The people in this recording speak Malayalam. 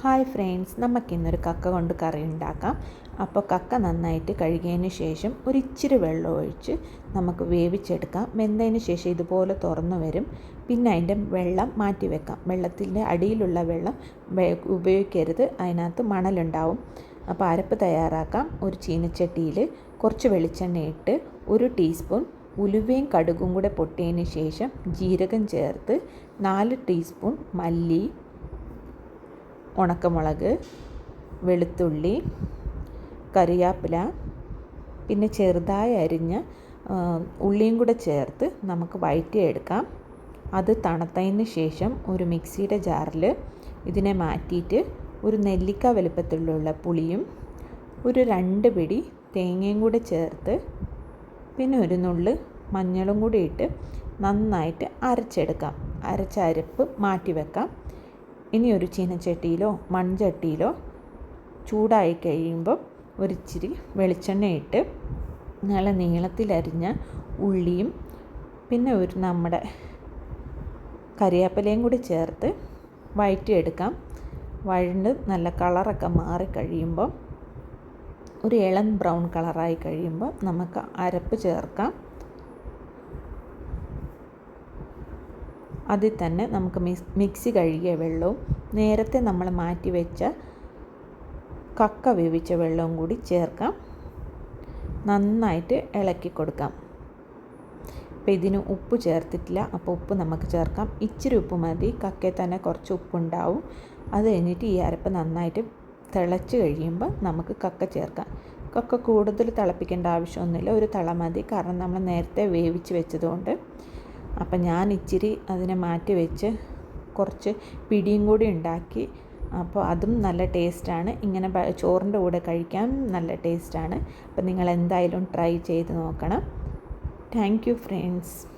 ഹായ് ഫ്രണ്ട്സ് നമുക്കിന്നൊരു കക്ക കൊണ്ട് കറി ഉണ്ടാക്കാം. അപ്പോൾ കക്ക നന്നായിട്ട് കഴുകിയതിന് ശേഷം ഒരു ഇച്ചിരി വെള്ളം ഒഴിച്ച് നമുക്ക് വേവിച്ചെടുക്കാം. വെന്തതിന് ശേഷം ഇതുപോലെ തുറന്നു വരും. പിന്നെ അതിന്റെ വെള്ളം മാറ്റി വെക്കാം. വെള്ളത്തിന്റെ അടിയിലുള്ള വെള്ളം ഉപയോഗിക്കരുത്. അതിനകത്ത് മണലുണ്ടാവും. അപ്പോൾ അരപ്പ് തയ്യാറാക്കാം. ഒരു ചീനച്ചട്ടിയിൽ കുറച്ച് വെളിച്ചെണ്ണ ഇട്ട് ഒരു ടീസ്പൂൺ ഉലുവയും കടുകും കൂടെ പൊട്ടിയതിന് ശേഷം ജീരകം ചേർത്ത് നാല് ടീസ്പൂൺ മല്ലി ഉണക്കമുളക് വെളുത്തുള്ളി കറിവേപ്പില പിന്നെ ചെറുതായി അരിഞ്ഞ ഉള്ളിയും കൂടെ ചേർത്ത് നമുക്ക് വഴറ്റിയെടുക്കാം. അത് തണുത്തതിന് ശേഷം ഒരു മിക്സിയുടെ ജാറിൽ ഇതിനെ മാറ്റിയിട്ട് ഒരു നെല്ലിക്ക വലുപ്പത്തിലുള്ള പുളിയും ഒരു രണ്ട് പിടി തേങ്ങയും കൂടെ ചേർത്ത് പിന്നെ ഒരു നുള്ള് മഞ്ഞളും കൂടി ഇട്ട് നന്നായിട്ട് അരച്ചെടുക്കാം. അരച്ച അരപ്പ് മാറ്റി വെക്കാം ഇനി ഒരു ചീനച്ചട്ടിയിലോ മൺചട്ടിയിലോ ചൂടായി കഴിയുമ്പോൾ ഒരിച്ചിരി വെളിച്ചെണ്ണ ഇട്ട് നല്ല നീളത്തിലരിഞ്ഞ ഉള്ളിയും പിന്നെ ഒരു നമ്മുടെ കറിവേപ്പിലയും കൂടി ചേർത്ത് വഴറ്റിയെടുക്കാം വഴണ്ട് നല്ല കളറൊക്കെ മാറി കഴിയുമ്പോൾ ഒരു ഇളം ബ്രൗൺ കളറായി കഴിയുമ്പോൾ നമുക്ക് അരപ്പ് ചേർക്കാം. അതിൽ തന്നെ നമുക്ക് മിക്സി കഴുകിയ വെള്ളവും നേരത്തെ നമ്മൾ മാറ്റി വെച്ച കക്ക വേവിച്ച വെള്ളവും കൂടി ചേർക്കാം. നന്നായിട്ട് ഇളക്കി കൊടുക്കാം. അപ്പോൾ ഇതിന് ഉപ്പ് ചേർത്തിട്ടില്ല. അപ്പോൾ ഉപ്പ് നമുക്ക് ചേർക്കാം. ഇച്ചിരി ഉപ്പ് മതി. കക്കയിൽ തന്നെ കുറച്ച് ഉപ്പുണ്ടാവും. അത് കഴിഞ്ഞിട്ട് ഈ അരപ്പ് നന്നായിട്ട് തിളച്ച് കഴിയുമ്പോൾ നമുക്ക് കക്ക ചേർക്കാം. കക്ക കൂടുതൽ തിളപ്പിക്കേണ്ട ആവശ്യമൊന്നുമില്ല. ഒരു തള മതി. കാരണം നമ്മൾ നേരത്തെ വേവിച്ച് വെച്ചതുകൊണ്ട് അപ്പം ഞാൻ ഇച്ചിരി അതിനെ മാറ്റി വെച്ച് കുറച്ച് പിടിയും കൂടി ഉണ്ടാക്കി. അപ്പോൾ അതും നല്ല ടേസ്റ്റാണ്. ഇങ്ങനെ ചോറിന്റെ കൂടെ കഴിക്കാൻ നല്ല ടേസ്റ്റാണ്. അപ്പം നിങ്ങൾ എന്തായാലും ട്രൈ ചെയ്ത് നോക്കണം. Thank you friends.